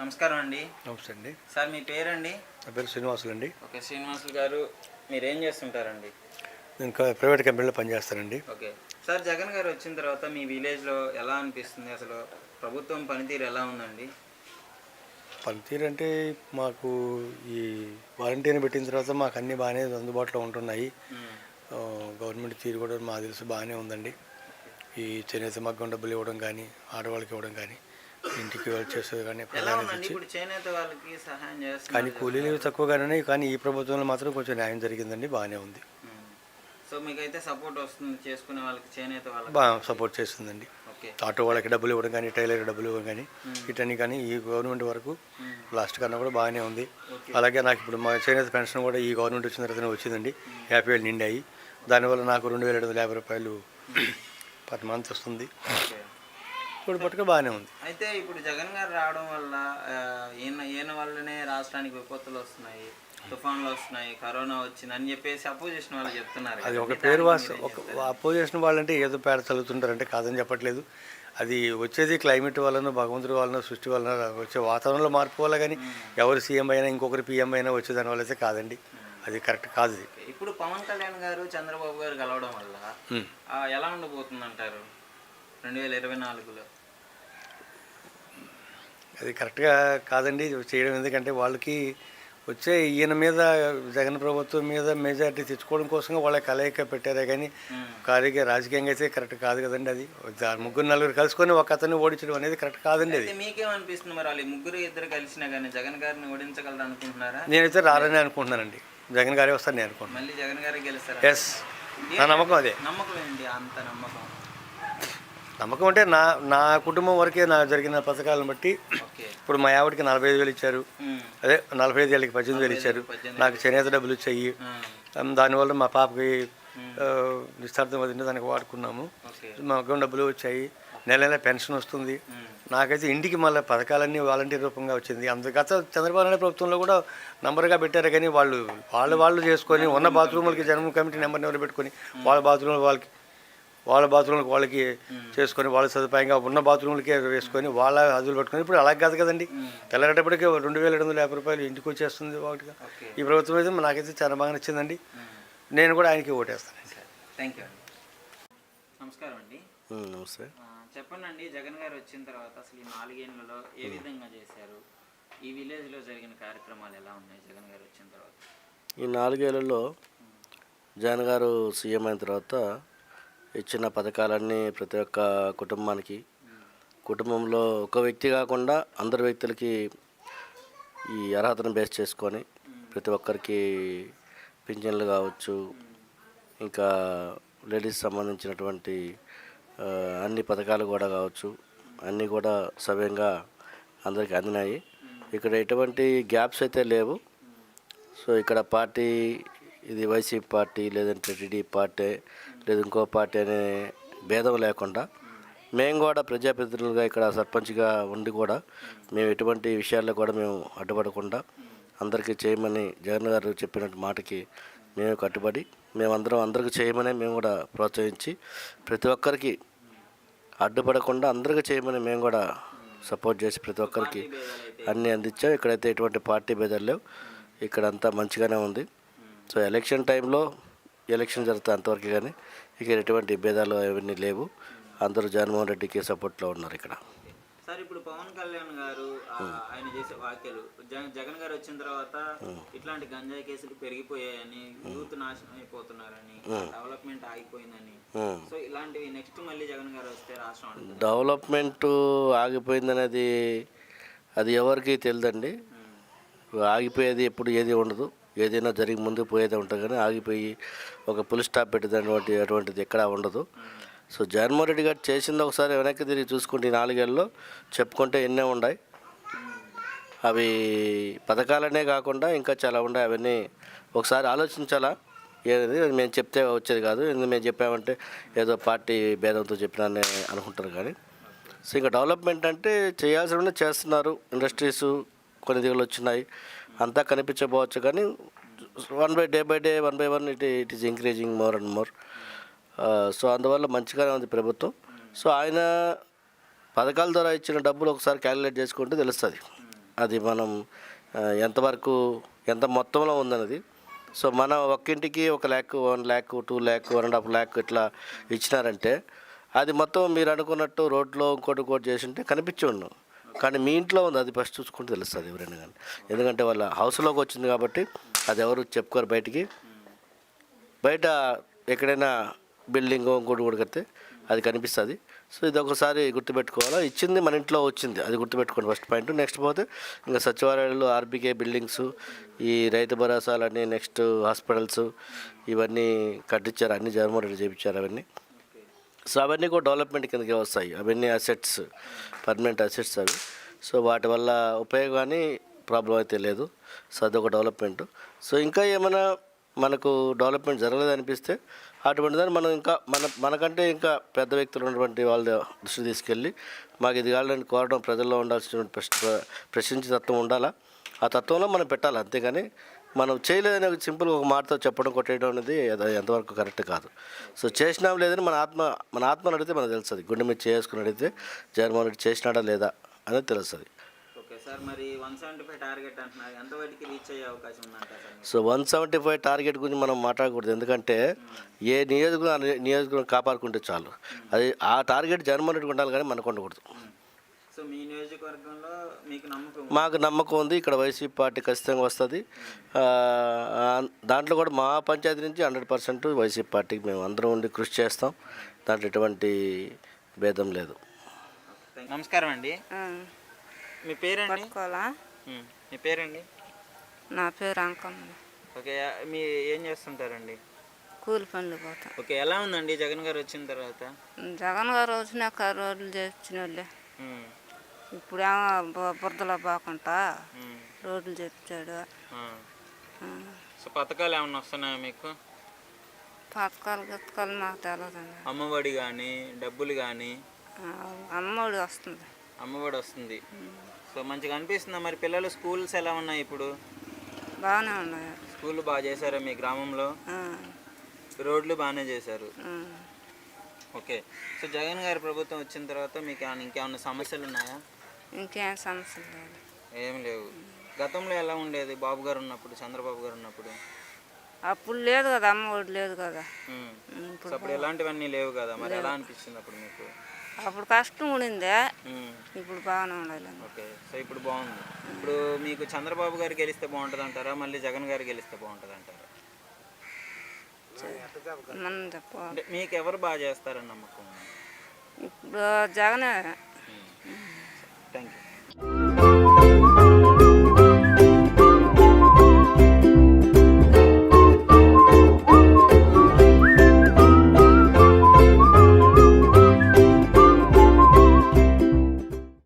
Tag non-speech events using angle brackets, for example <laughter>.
నమస్కారం అండి. నమస్తే అండి. సార్ మీ పేరండి? నా పేరు శ్రీనివాసులు అండి. ఓకే శ్రీనివాసులు గారు మీరు ఏం చేస్తుంటారండి? నేను ప్రైవేట్ కంపెనీలో పనిచేస్తానండి. ఓకే. సార్ జగన్ గారు వచ్చిన తర్వాత మీ విలేజ్లో ఎలా అనిపిస్తుంది? అసలు ప్రభుత్వం పనితీరు ఎలా ఉందండి? పనితీరు అంటే మాకు ఈ వాలంటీర్ని పెట్టిన తర్వాత మాకు అన్నీ బాగానే అందుబాటులో ఉంటున్నాయి. గవర్నమెంట్ తీరు కూడా మాకు తెలిసి బాగానే ఉందండి. ఈ చేనేత మగ్గం డబ్బులు ఇవ్వడం కానీ ఆడవాళ్ళకి ఇవ్వడం కానీ. ఇంటికి వెళ్ళి చేసేది కానీ సహాయం కానీ కూలీలు తక్కువగానే కానీ ఈ ప్రభుత్వంలో మాత్రం కొంచెం న్యాయం జరిగిందండి బాగానే ఉంది. సో మీకైతే సపోర్ట్ వస్తుంది చేసుకునే వాళ్ళకి చేనేత వాళ్ళకి? బాగా సపోర్ట్ చేస్తుందండి. ఆటో వాళ్ళకి డబ్బులు ఇవ్వడం కానీ టైలర్ డబ్బులు ఇవ్వడం కానీ ఇటన్నీ కానీ ఈ గవర్నమెంట్ వరకు లాస్ట్ కన్నా కూడా బాగానే ఉంది. అలాగే నాకు ఇప్పుడు మా చేనేత పెన్షన్ కూడా ఈ గవర్నమెంట్ వచ్చిన తర్వాతనే వచ్చిందండి. యాభై వేలు నిండాయి. దానివల్ల నాకు రెండు వేల ఏడు వందల యాభై రూపాయలు <coughs> పర్ మంత్ వస్తుంది. ఇప్పుడు పట్టుకు బాగానే ఉంది. అయితే ఇప్పుడు జగన్ గారు రావడం వల్ల ఈయన ఈయన వల్లనే రాష్ట్రానికి విపత్తులు వస్తున్నాయి తుఫాన్లు వస్తున్నాయి కరోనా వచ్చింది అని చెప్పేసి అపోజిషన్ వాళ్ళు చెప్తున్నారు అది ఒక. పేరు ఒక? అపోజిషన్ వాళ్ళంటే ఏదో పేడ చల్లుతుంటారంటే కాదని చెప్పట్లేదు. అది వచ్చేది క్లైమేట్ వలన భగవంతుడి వలన సృష్టి వలన వచ్చే వాతావరణంలో మార్పు వల్ల కానీ ఎవరు సీఎం అయినా ఇంకొకరు పీఎం అయినా వచ్చే దాని వల్ల అయితే కాదండి. అది కరెక్ట్ కాదు ఇప్పుడు పవన్ కళ్యాణ్ గారు చంద్రబాబు గారు కలవడం వల్ల ఎలా ఉండబోతుంది అంటారు రెండు వేల ఇరవై నాలుగులో. అది కరెక్ట్గా కాదండి చేయడం ఎందుకంటే వాళ్ళకి వచ్చే ఈయన మీద జగన్ ప్రభుత్వం మీద మెజారిటీ తెచ్చుకోవడం కోసం వాళ్ళ కలయిక పెట్టారే కానీ కాలిగా రాజకీయంగా అయితే కరెక్ట్ కాదు కదండి అది. ముగ్గురు నలుగురు కలుసుకొని ఒక అతన్ని ఓడించడం అనేది కరెక్ట్ కాదండి అది. మీకేమనిపిస్తుంది మరి ముగ్గురు ఇద్దరు కలిసినా కానీ జగన్ గారిని ఓడించగలరు అనుకుంటున్నారా? నేనైతే రారని అనుకుంటున్నానండి. జగన్ గారే వస్తాను నేను అనుకుంటున్నాను. మళ్ళీ జగన్ గారే గెలుస్తారా? ఎస్ నా నమ్మకం అదే. నమ్మకం ఏంటి అంత నమ్మకం? నమ్మకం అంటే నా నా కుటుంబం వరకే నా జరిగిన పథకాలను బట్టి ఇప్పుడు మా ఆవిడకి నలభై ఐదు వేలు ఇచ్చారు. అదే నలభై ఐదు ఏళ్ళకి పద్దెనిమిది వేలు ఇచ్చారు. నాకు చేనేత డబ్బులు ఇచ్చాయి దానివల్ల మా పాపకి నిశ్చార్థం వదిలింటే దానికి వాడుకున్నాము. మా అకౌంట్ డబ్బులు వచ్చాయి. నెల నెల పెన్షన్ వస్తుంది. నాకైతే ఇంటికి మళ్ళీ పథకాలన్నీ వాలంటీర్ రూపంగా వచ్చింది. అంత గత చంద్రబాబు నాయుడు ప్రభుత్వంలో కూడా నంబర్గా పెట్టారు కానీ వాళ్ళు వాళ్ళు వాళ్ళు చేసుకొని ఉన్న బాత్రూములకి జన్మ కమిటీ నెంబర్ నెంబర్ పెట్టుకొని వాళ్ళ బాత్రూమ్లు వాళ్ళకి వాళ్ళ బాత్రూమ్లకు వాళ్ళకి చేసుకొని వాళ్ళ సదుపాయంగా ఉన్న బాత్రూమ్లకే వేసుకొని వాళ్ళ హద్దులు పెట్టుకొని ఇప్పుడు అలాగే కాదు కదండి. తెల్లరేటప్పటికే రెండు వేల ఏడు వందల యాభై రూపాయలు ఇంటికి వచ్చేస్తుంది ఒకటిగా. ఈ ప్రభుత్వం అయితే నాకైతే చాలా బాగా నచ్చిందండి. నేను కూడా ఆయనకి ఓటేస్తానండి థ్యాంక్ యూ అండి. నమస్కారం అండి. నమస్తే. చెప్పండి అండి జగన్ గారు వచ్చిన తర్వాత అసలు ఈ నాలుగేళ్ళలో ఏ విధంగా చేశారు? ఈ విలేజ్లో జరిగిన కార్యక్రమాలు ఎలా ఉన్నాయి జగన్ గారు వచ్చిన తర్వాత? ఈ నాలుగేళ్ళలో జగన్ గారు సీఎం అయిన తర్వాత ఇచ్చిన పథకాలన్నీ ప్రతి ఒక్క కుటుంబానికి. కుటుంబంలో ఒక వ్యక్తి కాకుండా అందరి వ్యక్తులకి ఈ అర్హతను బేస్ చేసుకొని ప్రతి ఒక్కరికి పింఛన్లు కావచ్చు ఇంకా లేడీస్ సంబంధించినటువంటి అన్ని పథకాలు కూడా కావచ్చు. అన్నీ కూడా సవ్యంగా అందరికీ అందినాయి. ఇక్కడ ఎటువంటి గ్యాప్స్ అయితే లేవు. సో ఇక్కడ పార్టీ ఇది వైసీపీ పార్టీ లేదంటే టీడీ పార్టీ లేదు ఇంకో పార్టీ అనే భేదం లేకుండా మేము కూడా ప్రజాప్రతినిధులుగా ఇక్కడ సర్పంచ్గా ఉండి కూడా మేము ఎటువంటి విషయాల్లో కూడా మేము అడ్డుపడకుండా అందరికీ చేయమని జగన్ గారు చెప్పినట్టు మాటకి మేము కట్టుబడి మేమందరం అందరికీ చేయమని మేము కూడా ప్రోత్సహించి ప్రతి ఒక్కరికి అడ్డుపడకుండా అందరికీ చేయమని మేము కూడా సపోర్ట్ చేసి ప్రతి ఒక్కరికి అన్నీ అందించాం. ఇక్కడైతే ఎటువంటి పార్టీ భేదాలు లేవు. ఇక్కడంతా మంచిగానే ఉంది. సో ఎలక్షన్ టైంలో ఎలక్షన్ జరుగుతాయి అంతవరకు కానీ ఇక్కడ ఎటువంటి భేదాలు అవన్నీ లేవు. అందరూ జగన్మోహన్ రెడ్డికి సపోర్ట్లో ఉన్నారు ఇక్కడ. సార్ ఇప్పుడు పవన్ కళ్యాణ్ గారు ఆయన చేసే వ్యాఖ్యలు జగన్ గారు వచ్చిన తర్వాత ఇట్లాంటి గంజాయి కేసులు పెరిగిపోయాయని యూత్ నాశనం అయిపోతున్నారని డెవలప్మెంట్ ఆగిపోయిందని. సో ఇలాంటివి నెక్స్ట్ మళ్ళీ జగన్ గారు వస్తే రాష్ట్రం డెవలప్మెంట్ ఆగిపోయిందనేది అది ఎవరికి తెలియదండి ఆగిపోయేది ఎప్పుడు ఏది ఉండదు. ఏదైనా జరిగి ముందు పోయేదే ఉంటుంది కానీ ఆగిపోయి ఒక పులి స్టాప్ పెట్టేటటువంటి అటువంటిది ఎక్కడా ఉండదు. సో జగన్మోహన్ రెడ్డి గారు చేసింది ఒకసారి వెనక్కి తిరిగి చూసుకుంటే ఈ నాలుగేళ్ళలో చెప్పుకుంటే ఎన్నే ఉన్నాయి. అవి పథకాలనే కాకుండా ఇంకా చాలా ఉన్నాయి. అవన్నీ ఒకసారి ఆలోచించాలా? ఏది మేము చెప్తే వచ్చేది కాదు. ఎందుకు మేము చెప్పామంటే ఏదో పార్టీ భేదంతో చెప్పినానే అనుకుంటారు కానీ. సో ఇంకా డెవలప్మెంట్ అంటే చేయాల్సిన చేస్తున్నారు. ఇండస్ట్రీస్ కొన్ని దిగులు వచ్చినాయి. అంతా కనిపించకపోవచ్చు కానీ one by day by day one by one it it is increasing more and more so అందువల్ల మంచిగానే ఉంది ప్రభుత్వం. సో ఆయన పథకాల ద్వారా ఇచ్చిన డబ్బులు ఒకసారి క్యాలిక్యులేట్ చేసుకుంటే తెలుస్తుంది. అది మనం uh, ఎంతవరకు ఎంత మొత్తంలో ఉందన్నది. సో మన ఒక్కింటికి ఒక lakh one lakh two lakh one and half lakh ఇట్లా ఇచ్చినారంటే అది మొత్తం మీరు అనుకున్నట్టు రోడ్లో ఇంకోటి ఇంకోటి చేసింటే కనిపించి ఉన్నాం కానీ మీ ఇంట్లో ఉంది అది ఫస్ట్ చూసుకుంటే తెలుస్తుంది ఎవరైనా కానీ. ఎందుకంటే వాళ్ళ హౌస్లోకి వచ్చింది కాబట్టి అది ఎవరు చెప్పుకోరు బయటికి. బయట ఎక్కడైనా బిల్డింగ్ ఇంకోటి కూడా అది కనిపిస్తుంది. సో ఇది ఒకసారి గుర్తుపెట్టుకోవాలా? ఇచ్చింది మన ఇంట్లో వచ్చింది అది గుర్తుపెట్టుకోండి ఫస్ట్ పాయింట్ నెక్స్ట్ పోతే ఇంకా సచివాలయాలు ఆర్బీకే బిల్డింగ్స్ ఈ రైతు భరోసాలని నెక్స్ట్ హాస్పిటల్స్ ఇవన్నీ కట్టించారు అన్ని జగన్మోహన్ రెడ్డి చేయించారు అవన్నీ. సో అవన్నీ కూడా డెవలప్మెంట్ కిందకే వస్తాయి. అవన్నీ అసెట్స్ పర్మనెంట్ అసెట్స్ అవి. సో వాటి వల్ల ఉపయోగాన్ని ప్రాబ్లం అయితే లేదు. సో అదొక డెవలప్మెంట్. సో ఇంకా ఏమైనా మనకు డెవలప్మెంట్ జరగలేదు అనిపిస్తే అటువంటి దాన్ని మనం ఇంకా మన మనకంటే ఇంకా పెద్ద వ్యక్తులు ఉన్నటువంటి వాళ్ళ దృష్టి తీసుకెళ్ళి మాకు ఇది కావాలని కోరడం ప్రజల్లో ఉండాల్సినటువంటి ప్రశ్న ప్రశ్నించే తత్వం ఉండాలా? ఆ తత్వంలో మనం పెట్టాలి అంతేగాని మనం చేయలేదని ఒక సింపుల్ ఒక మాటతో చెప్పడం కొట్టేయడం అనేది అది ఎంతవరకు కరెక్ట్ కాదు. సో చేసినాం లేదని మన ఆత్మ మన ఆత్మను అడిగితే మనకు తెలుస్తుంది. గుండె మీద చేసుకుని అడిగితే జగన్మోహన్ రెడ్డి చేసినాడా లేదా అనేది తెలుస్తుంది. So one seventy five target గురించి మనం మాట్లాడకూడదు. ఎందుకంటే ఏ నియోజకవర్గం నియోజకవర్గం కాపాడుకుంటే చాలు. అది ఆ టార్గెట్ జగన్మోహన్ రెడ్డికి ఉండాలి కానీ మనకు ఉండకూడదు. సో మీ నియోజకవర్గంలో మీకు నమ్మకం ఉందా? మాకు నమ్మకం ఉంది. ఇక్కడ వైసీపీ పార్టీ ఖచ్చితంగా వస్తుంది. దాంట్లో కూడా మా పంచాయతీ నుంచి హండ్రెడ్ పర్సెంట్ వైసీపీ పార్టీకి మేము అందరం ఉండి కృషి చేస్తాం. దాంట్లో ఎటువంటి భేదం లేదు. నమస్కారం అండి. మీ పేరండి? మీ పేరండి? నా పేరు అంకమ్మ ఓకే మీ ఏం చేస్తుంటారండి? కూలి పనులు పోతా. ఓకే ఎలా ఉందండి? జగన్ గారు వచ్చిన తర్వాత? జగన్ గారు వచ్చినాక రోడ్లు చేసిన వాళ్ళే. బు- బురదలో పోకుండా రోడ్లు చెప్తాడు. సో పథకాలు ఏమైనా వస్తున్నాయా మీకు? పథకాలు గిత్తకాలు మాకు తెలియదండి అమ్మఒడి కానీ డబ్బులు కానీ అమ్మఒడి వస్తుంది. అమ్మఒడి వస్తుంది. సో మంచిగా అనిపిస్తుందా మరి? పిల్లలు స్కూల్స్ ఎలా ఉన్నాయి ఇప్పుడు? బాగానే ఉన్నాయి. స్కూల్ బాగా చేశారా మీ గ్రామంలో? రోడ్లు బాగానే చేశారు. ఓకే. సో జగన్ గారి ప్రభుత్వం వచ్చిన తర్వాత మీకు ఏమైనా ఇంకేమైనా సమస్యలు ఉన్నాయా? ఇంకేం సమస్యలు లేదు ఏం లేవు. గతంలో ఎలా ఉండేది? బాబు గారు ఉన్నప్పుడు చంద్రబాబు గారు ఉన్నప్పుడు? అప్పుడు లేదు కదా అమ్మఒడి లేదు కదా. ఉమ్. ఉమ్, సో ఇప్పుడు అప్పుడు ఎలాంటివన్నీ లేవు కదా మరి? ఎలా అనిపించింది అప్పుడు మీకు? అప్పుడు కష్టం ఉండిందే. ఉమ్. ఇప్పుడు బాగానే ఉండాలి ఓకే. సో ఇప్పుడు బాగుంది. ఇప్పుడు మీకు చంద్రబాబు గారు గెలిస్తే బాగుంటుంది అంటారా మళ్ళీ జగన్ గారు గెలిస్తే బాగుంటుంది అంటారా మనం మీకు ఎవరు బాగా చేస్తారని నమ్మకం? ఇప్పుడు జగనే. Thank you